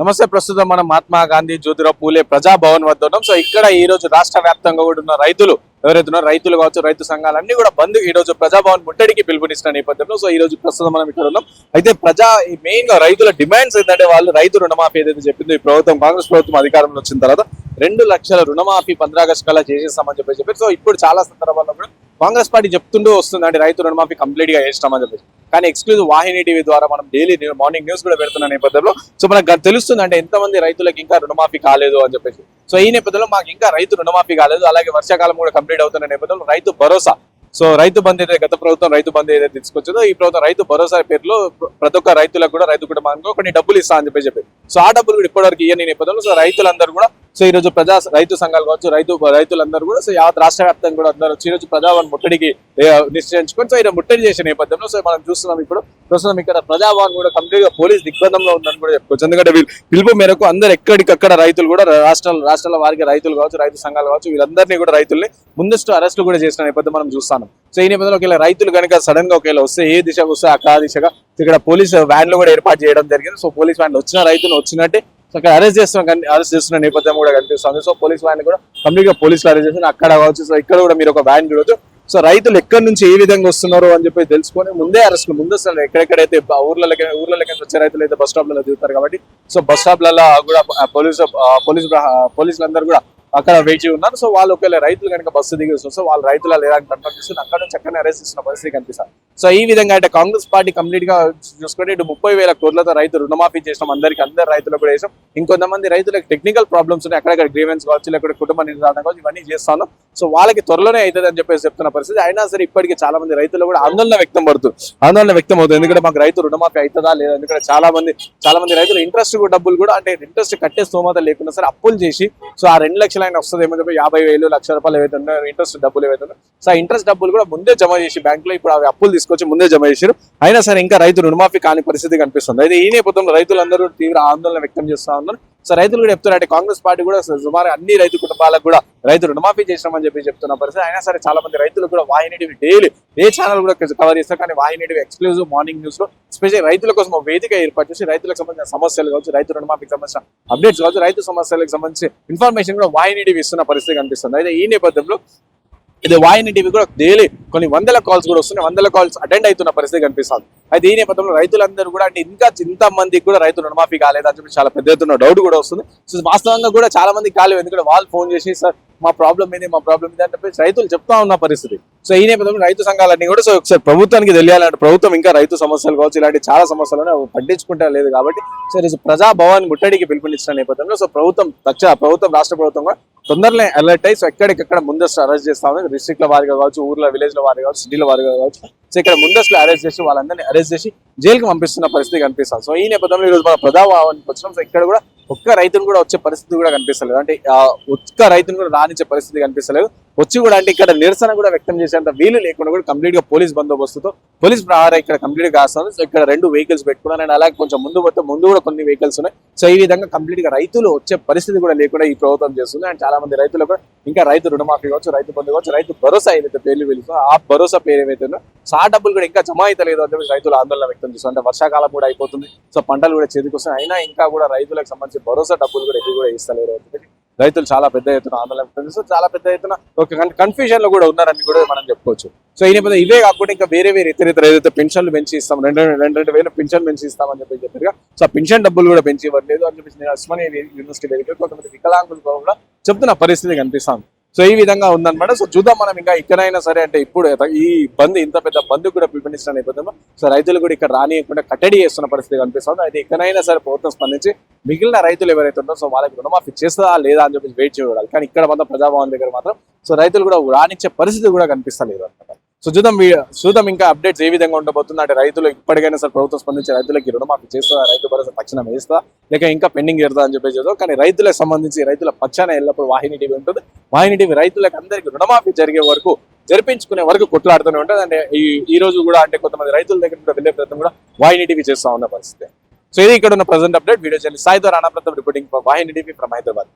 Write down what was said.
నమస్తే ప్రస్తుతం మనం మహాత్మా గాంధీ జ్యోతిరావు పూలే ప్రజాభవన్ వద్ద ఉన్నాం. సో ఇక్కడ ఈ రోజు రాష్ట్ర వ్యాప్తంగా కూడా ఉన్న రైతులు ఎవరైతే ఉన్నారో రైతులు కావచ్చు రైతు సంఘాలు అన్ని కూడా బంద్ ఈ రోజు ప్రజాభవన్ ముట్టడికి పిలుపునిస్తున్న నేపథ్యంలో. సో ఈ రోజు ప్రస్తుతం మనం ఇక్కడ ఉన్నాం. అయితే ప్రజా మెయిన్గా రైతుల డిమాండ్స్ ఏంటంటే వాళ్ళు రైతు రుణమాఫీ ఏదైతే చెప్పిందో ఈ ప్రభుత్వం కాంగ్రెస్ ప్రభుత్వం అధికారంలో వచ్చిన తర్వాత రెండు లక్షల రుణమాఫీ పంద్రాగస్టు కల్లా చేసేస్తామని చెప్పి చెప్పారు. సో ఇప్పుడు చాలా సందర్భాల్లో కూడా కాంగ్రెస్ పార్టీ చెప్తుండే వస్తుంది. అంటే రైతు రుణమాఫీ కంప్లీట్గా చేస్తామని చెప్పేసి. కానీ ఎక్స్క్లూజివ్ వాహిని టీవీ ద్వారా మనం డైలీ మార్నింగ్ న్యూస్ కూడా పెడుతున్న నేపథ్యంలో సో మనకు తెలుస్తుంది అంటే ఎంతమంది రైతులకు ఇంకా రుణమాఫీ కాలేదు అని చెప్పేసి. సో ఈ నేపథ్యంలో మాకు ఇంకా రైతు రుణమాఫీ కాలేదు. అలాగే వర్షాకాలం కూడా కంప్లీట్ అవుతున్న నేపథ్యంలో రైతు భరోసా. సో రైతు బంధు ఏదైతే గత ప్రభుత్వం రైతు బంధు ఏదైతే తీసుకొచ్చిందో ఈ ప్రభుత్వం రైతు భరోసా పేరులో ప్రతి ఒక్క రైతులకు కూడా రైతు కుటుంబానికి కొన్ని డబ్బులు ఇస్తా అని చెప్పి చెప్పి సో ఆ డబ్బులు కూడా ఇప్పటివరకు ఇయ్యని నేపథ్యంలో సో రైతులందరూ కూడా సో ఈ రోజు ప్రజా రైతు సంఘాలు కావచ్చు రైతు రైతులందరూ కూడా సో యావత్ రాష్ట్ర వ్యాప్తంగా కూడా అందరూ వచ్చి ఈ రోజు ప్రజాభవన్ ముట్టడికి నిశ్చయించుకొని సో ఈరోజు ముట్టడి చేసే నేపథ్యంలో సో మనం చూస్తున్నాం ఇప్పుడు ప్రస్తుతం ఇక్కడ ప్రజాభవన్ కూడా కంప్లీట్గా పోలీస్ దిగ్బంధంలో ఉందని కూడా చెప్పుకోవచ్చు. ఎందుకంటే వీళ్ళు పిలుపు మేరకు అందరు ఎక్కడికక్కడ రైతులు కూడా రాష్ట్రాల రాష్ట్రాల వారికి రైతులు కావచ్చు రైతు సంఘాలు కావచ్చు వీళ్ళందరినీ కూడా రైతుల్ని ముందస్తు అరెస్టులు కూడా చేసిన నేపథ్యం మనం చూస్తాం సో ఈ నేపథ్యంలో ఒకవేళ రైతులు కనుక సడన్గా ఒకవేళ వస్తే ఏ దిశగా వస్తే అక్కడ దిశగా ఇక్కడ పోలీస్ వ్యాన్లు కూడా ఏర్పాటు చేయడం జరిగింది. సో పోలీస్ వ్యాన్లు వచ్చిన రైతులు వచ్చినట్టే సో అక్కడ అరెస్ట్ చేస్తున్న అరెస్ట్ చేస్తున్న నేపథ్యం కూడా కనిపిస్తుంది. సో పోలీస్ వ్యాన్ కూడా కంప్లీట్గా పోలీసులు అరెస్ట్ చేసి అక్కడ కావచ్చు సో ఇక్కడ కూడా మీరు ఒక వ్యాన్ చూడొచ్చు. సో రైతులు ఎక్కడి నుంచి ఏ విధంగా వస్తున్నారు అని చెప్పి తెలుసుకొని ముందే అరెస్ట్ ముందు అసలు ఎక్కడెక్కడైతే బ- ఊర్లలోకి వచ్చే రైతులు అయితే బస్ స్టాప్లలో దిగుతారు కాబట్టి సో బస్ స్టాప్లలో కూడా పోలీసు పోలీసు పోలీసులందరూ కూడా అక్కడ వేచి ఉన్నారు. సో వాళ్ళు ఒకవేళ రైతులు కనుక బస్సు దిగి వస్తే వాళ్ళు రైతుల ఎలాంటి కన్ఫర్మ్ చేస్తుంది అక్కడ చక్కని అరెస్ట్ చేసిన పరిస్థితి కనిపిస్తారు సో ఈ విధంగా అంటే కాంగ్రెస్ పార్టీ కంప్లీట్గా చూసుకుంటే ఇటు ముప్పై వేల కోట్లతో రైతు రుణమాఫీ చేసినాం అందరికి అందరు రైతులకు కూడా వేసాం ఇంకొంతమంది రైతులకు టెక్నికల్ ప్రాబ్లమ్స్ ఉన్నాయి. అక్కడక్కడ గ్రీవెన్స్ కావచ్చు లేకపోతే కుటుంబ నిర్ధారణ కావచ్చు ఇవన్నీ చేస్తాను. సో వాళ్ళకి త్వరలోనే అవుతుంది అని చెప్పేసి చెప్తున్న పరిస్థితి. అయినా సరే ఇప్పటికీ చాలా మంది రైతులు కూడా ఆందోళన వ్యక్తం పడుతుంది ఆందోళన వ్యక్తం అవుతుంది ఎందుకంటే మాకు రైతు రుణమాఫీ అవుతుందా లేదా? ఎందుకంటే చాలా మంది చాలా మంది రైతులు ఇంట్రెస్ట్ డబ్బులు కూడా అంటే ఇంట్రెస్ట్ కట్టే స్తోమత లేకుండా సరే అప్పులు చేసి సో ఆ రెండు లక్షల అయినా వస్తుంది. ఏమో చెప్పి యాభై వేలు లక్ష రూపాయలు ఏవైతే ఉన్నాయో ఇంట్రెస్ట్ డబ్బులు ఏవైతే ఉన్నాయో. సో ఆ ఇంట్రెస్ట్ డబ్బులు కూడా ముందే జమ చేసి బ్యాంకులో ఇప్పుడు అవి అప్పులు తీసుకొచ్చి ముందే జమ చేశారు అయినా సరే ఇంకా రైతు రుణమాఫీ కాని పరిస్థితి కనిపిస్తుంది. అయితే ఈ నేపథ్యంలో రైతులందరూ తీవ్ర ఆందోళన వ్యక్తం చేస్తూ ఉన్నారు. సో రైతులు కూడా చెప్తున్నారు కాంగ్రెస్ పార్టీ కూడా సుమారు అన్ని రైతు కుటుంబాలకు కూడా రైతు రుణమాఫీ చేసినామని చెప్పి చెప్తున్న పరిస్థితి. అయినా సరే చాలా మంది రైతులు కూడా వాహిని డైలీ ఏ ఛానల్ కూడా కవర్ చేస్తారు. కానీ వాహిని ఎక్స్క్లూజివ్ మార్నింగ్ న్యూస్లో స్పెషల్ రైతుల కోసం వేదిక ఏర్పాటు చేసి రైతులకు సంబంధించిన సమస్యలు కావచ్చు రైతు రుణమాఫీకి సంబంధించిన అప్డేట్స్ కావచ్చు రైతు సమస్యలకు సంబంధించి ఇన్ఫర్మేషన్ కూడా వాహిని ఇస్తున్న పరిస్థితి కనిపిస్తుంది. అయితే ఈ నేపథ్యంలో ఇది వాహిని టీవీ కూడా డైలీ కొన్ని వందల కాల్స్ కూడా వస్తున్నాయి. వందల కాల్స్ అటెండ్ అవుతున్న పరిస్థితి కనిపిస్తుంది. అయితే ఈ నేపథ్యంలో రైతులందరూ కూడా అంటే ఇంకా ఇంత మందికి కూడా రైతు రుణమాఫీ కాలేదని చెప్పి చాలా పెద్ద ఎత్తున డౌట్ కూడా వస్తుంది. సో వాస్తవంగా కూడా చాలా మంది కాలేదు ఎందుకంటే వాళ్ళు ఫోన్ చేసి సార్ మా ప్రాబ్లం ఏంది మా ప్రాబ్లం ఇది అని రైతులు చెప్తా ఉన్న పరిస్థితి. సో ఈ నేపథ్యంలో రైతు సంఘాలన్నీ కూడా సో ఒకసారి ప్రభుత్వానికి తెలియాలంటే ప్రభుత్వం ఇంకా రైతు సమస్యలు కావచ్చు ఇలాంటి చాలా సమస్యలను పట్టించుకుంటా లేదు కాబట్టి సో ఇది ప్రజాభవన్ ముట్టడికి పిలుపునిచ్చిన నేపథ్యంలో సో ప్రభుత్వం తక్ష ప్రభుత్వం రాష్ట్ర ప్రభుత్వం కూడా తొందరలో అలర్ట్ అయ్యి సో ఎక్కడికక్కడ ముందస్తు అరెస్ట్ చేస్తా ఉంది. డిస్ట్రిక్ట్ల వారిగా కావచ్చు ఊర్ల విలేజ్ల వారిగా కావచ్చు సిటీల వారిగా కావచ్చు. సో ఇక్కడ ముందస్తులో అరెస్ట్ చేసి వాళ్ళందరినీ అరెస్ట్ చేసి జైలుకి పంపిస్తున్న పరిస్థితి కనిపిస్తుంది సో ఈ నేపథ్యంలో ఈరోజు మన ప్రజాభవన్కి వచ్చినాం. సో ఇక్కడ కూడా ఒక్క రైతును కూడా వచ్చే పరిస్థితి కూడా కనిపిస్తలేదు. అంటే ఒక్క రైతును కూడా రానిచ్చే పరిస్థితి కనిపిస్తలేదు. వచ్చి కూడా అంటే ఇక్కడ నిరసన కూడా వ్యక్తం చేసేంత వీలు లేకుండా కూడా కంప్లీట్గా పోలీస్ బందోబస్తుతో పోలీస్ ప్రహారం ఇక్కడ కంప్లీట్గా కాస్తుంది. సో ఇక్కడ రెండు వెహికల్స్ పెట్టుకున్నాను. అండ్ అలాగే కొంచెం ముందు పోతే ముందు కూడా కొన్ని వెహికల్స్ ఉన్నాయి. సో ఈ విధంగా కంప్లీట్గా రైతులు వచ్చే పరిస్థితి కూడా లేకుండా ఈ ప్రభుత్వం చేస్తుంది. అండ్ చాలా మంది రైతులు కూడా ఇంకా రైతు రుణమాఫీ కావచ్చు రైతు బంధు కావచ్చు రైతు భరోసా ఏదైతే పేర్లు పిలుస్తుందో ఆ భరోసా పేరు ఏమైతే ఉందో సో ఆ డబ్బులు కూడా ఇంకా జమ అయితే లేదు అని చెప్పి రైతులు ఆందోళన వ్యక్తం చేస్తారు అంటే వర్షాకాలం కూడా అయిపోతుంది. సో పంటలు కూడా చేతికి వస్తున్నాయి అయినా ఇంకా కూడా రైతులకు సంబంధించి భరోసా డబ్బులు కూడా ఎదురు కూడా ఇస్తలేరు. రైతులు చాలా పెద్ద ఎత్తున ఆందోళన ప్రజలు చాలా పెద్ద ఎత్తున ఒక కన్ఫ్యూజన్లో కూడా ఉన్నారని కూడా మనం చెప్పుకోవచ్చు. సో ఈ నేపథ్యంలో ఇవే కాకుండా ఇంకా వేరే వేరే ఇతర ఇతర ఏదైతే పెన్షన్లు పెంచి ఇస్తాం రెండు రెండు రెండు వేలు పెన్షన్ పెంచి ఇస్తామని చెప్పి చెప్పారు సో పెన్షన్ డబ్బులు కూడా పెంచి ఇవ్వట్లేదు అని చెప్పి నేను ఉస్మానియా యూనివర్సిటీ దగ్గర కొంతమంది వికలాంగులు కూడా చెప్తున్న పరిస్థితి కనిపిస్తాను సో ఈ విధంగా ఉందన్నమాట. సో చూద్దాం మనం ఇంకా ఇక్కడైనా సరే అంటే ఇప్పుడు ఈ బంద్ ఇంత పెద్ద బంద్ కూడా పిలుపునిస్తున్న నేపథ్యంలో సో రైతులు కూడా ఇక్కడ రానియకుండా కట్టడి చేస్తున్న పరిస్థితి కనిపిస్తుంది. అయితే ఇక్కడైనా సరే ప్రభుత్వం స్పందించి మిగిలిన రైతులు ఎవరైతే ఉన్నారో సో వాళ్ళకి రుణమాఫీ చేస్తుందా లేదా అని చెప్పి వెయిట్ చేయాలి. కానీ ఇక్కడ మాత్రం ప్రజాభవన్ దగ్గర మాత్రం సో రైతులు కూడా రానిచ్చే పరిస్థితి కూడా కనిపిస్తలేదు అనమాట సో చూద్దాం వీ- చూద్దాం ఇంకా అప్డేట్స్ ఏ విధంగా ఉండబోతుంది. అంటే రైతులు ఇప్పటికైనా సరే ప్రభుత్వం స్పందించి రైతులకి రుణమాఫీ చేస్తుందా? రైతు భరోసా తక్షణం వేస్తా లేక ఇంకా పెండింగ్ చేస్తా అని చెప్పేసి చూద్దాం కానీ రైతులకు సంబంధించి రైతుల పక్షాన ఎల్లప్పుడు వాహిని టీవీ ఉంటుంది. వాహిని టీవీ రైతులకు అందరికీ రుణమాఫీ జరిగే వరకు జరిపించుకునే వరకు కొట్లాడుతూనే ఉంటుంది. అంటే ఈ ఈ రోజు కూడా అంటే కొంతమంది రైతుల దగ్గర కూడా వెళ్ళే ప్రయత్నం కూడా వాహిని టీవీ చేస్తా ఉన్న పరిస్థితి. సో ఇది ఇక్కడ ఉన్న ప్రజెంట్ అప్డేట్. వీడియో చేయండి సాయి ద్వారా Rana Pratap reporting Vahini TV from Hyderabad.